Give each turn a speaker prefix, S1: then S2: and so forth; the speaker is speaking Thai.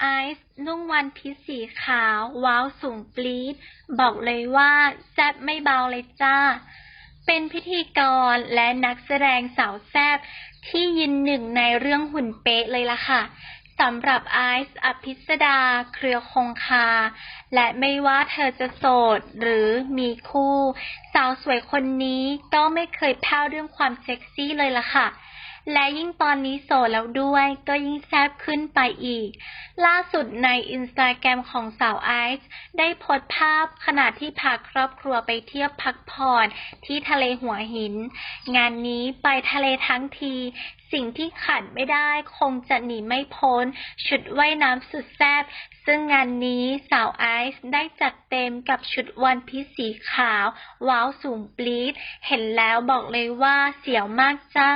S1: ไอซ์นุ่งวันพีชสีขาว ว้าวสูงปรี๊ด บอกเลยว่า แซบไม่เบาเลยจ้า เป็นพิธีกรและนักแสดงสาวแซบที่ยินหนึ่งในเรื่องหุ่นเป๊ะเลยล่ะค่ะสำหรับไอซ์อภิสดา เครือคงคา และไม่ว่าเธอจะโสดหรือมีคู่ สาวสวยคนนี้ก็ไม่เคยแพ้วเรื่องความเซ็กซี่เลยล่ะค่ะ และยิ่งตอนนี้โสดแล้วด้วย ก็ยิ่งแซ่บขึ้นไปอีก ล่าสุดในอินสตาแกรมของสาวไอซ์ได้โพสภาพขณะที่พาครอบครัวไปเที่ยวพักผ่อนที่ทะเลหัวหิน งานนี้ไปทะเลทั้งทีสิ่งที่ขาดไม่ได้คงจะหนีไม่พ้น ชุดว่ายน้ำสุดแซ่บซึ่งงานนี้สาวไอซ์ได้จัดเต็มกับชุดวันพีสีขาว ว้าวสูงปรี๊ดเห็นแล้วบอกเลยว่าเสียวมากจ้า